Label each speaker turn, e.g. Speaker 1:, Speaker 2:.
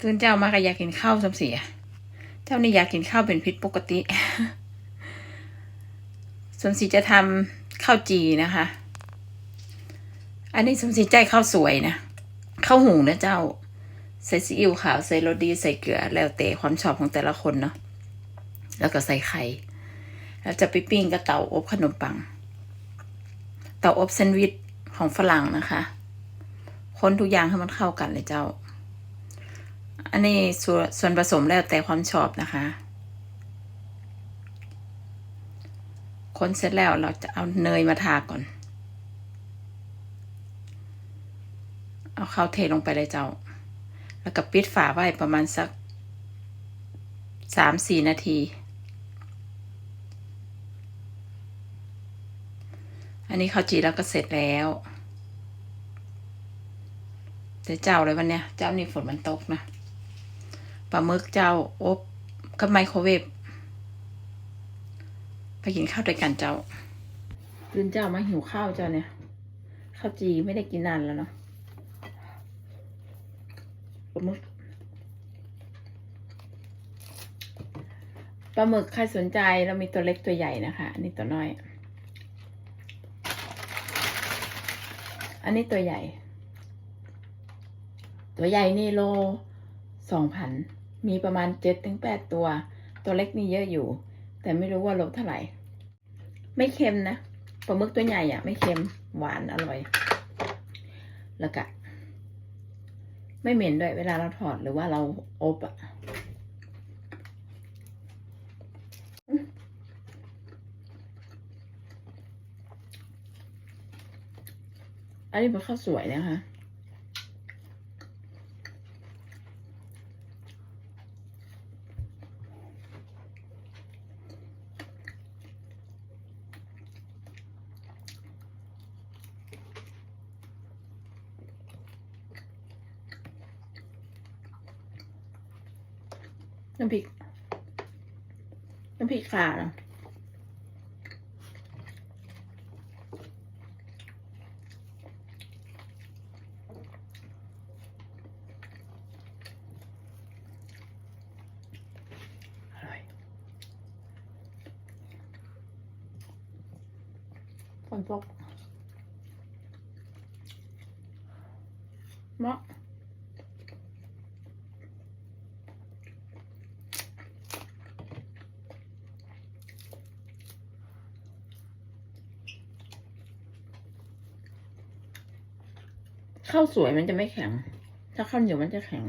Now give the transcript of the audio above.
Speaker 1: ตื่นเจ้ามากอยากกินข้าวสำเสีย เจ้านี่อยากกินข้าวเป็นพิษปกติสมศรีจะทำข้าวจีนะคะ อันนี้สมศรีใจข้าวสวยนะข้าวหุงนะเจ้า ใส่ซีอิ๊วขาวใส่โรสดีใส่เกลือ แล้วแต่ความชอบของแต่ละคนเนาะแล้วก็ใส่ไข่แล้วจะไปปิ้งกับเตาอบขนมปัง เตาอบแซนด์วิชของฝรั่งนะคะ คนทุกอย่างให้มันเข้ากันเลยเจ้า อันนี้ส่วนส่วนผสมแล้วแต่ความชอบนะคะ คนเสร็จแล้วเราจะเอาเนยมาทาก่อน เอาข้าวเทลงไปเลยเจ้า แล้วก็ปิดฝาไว้ประมาณสักสามสี่นาที อันนี้ข้าวจีแล้วก็เสร็จแล้วแต่เจ้าเลยวันเนี้ยเจ้านี่ฝนมันตกนะ ปลาหมึกเจ้าอบกับไมโครเวฟไปกินข้าวด้วยกันเจ้าตื่นเจ้ามาหิวข้าวเจ้าเนี่ยข้าวจีไม่ได้กินนานแล้วเนาะปลาหมึกปลาหมึกใครสนใจเรามีตัวเล็กตัวใหญ่นะคะอันนี้ตัวน้อย อันนี้ตัวใหญ่ ตัวใหญ่นี่โลสองพัน มีประมาณเจ็ดถึงแปดตัว ตัวเล็กนี่เยอะอยู่ แต่ไม่รู้ว่าโลเท่าไหร่ ไม่เค็มนะปลาหมึกตัวใหญ่อะไม่เค็มหวานอร่อย แล้วก็ไม่เหม็นด้วยเวลาเราถอดหรือว่าเราอบอะอันนี้เป็นข้าวสวยนะคะ น้ำพริก น้ำพริกข่าเหรออร่อยฝนตกเหมาะ ข้าวสวยมันจะไม่แข็ง ถ้าข้าวเหนียวมันจะแข็ง